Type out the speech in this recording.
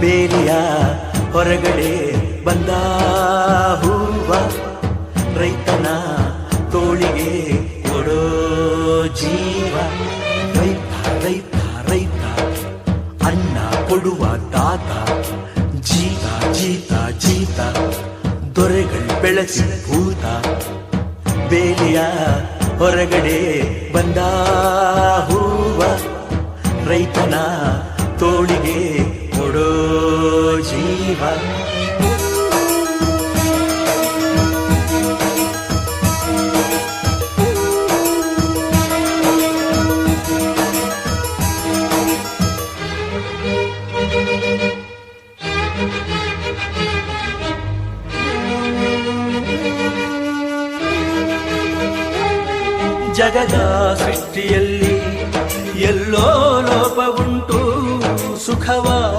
ಬೇಲಿಯ ಹೊರಗಡೆ ಬಂದ ಹೂವ ರೈತನ ತೋಳಿಗೆ ಕೊಡೋ ಜೀವ. ರೈತ ರೈತ ರೈತ ಅಣ್ಣ ಕೊಡುವ ತಾತ. ಜೀತ ಜೀತ ಜೀತ, ದೊರೆಗಳು ಬೆಳೆಸಿ ಭೂತ. ಬೇಲಿಯ ಹೊರಗಡೆ ಬಂದ ಹೂವ ರೈತನ ತೋಳಿಗೆ ಜಗದ ಸೃಷ್ಟಿಯಲ್ಲಿ ಎಲ್ಲೋ ಲೋಪವುಂಟು ಸುಖವ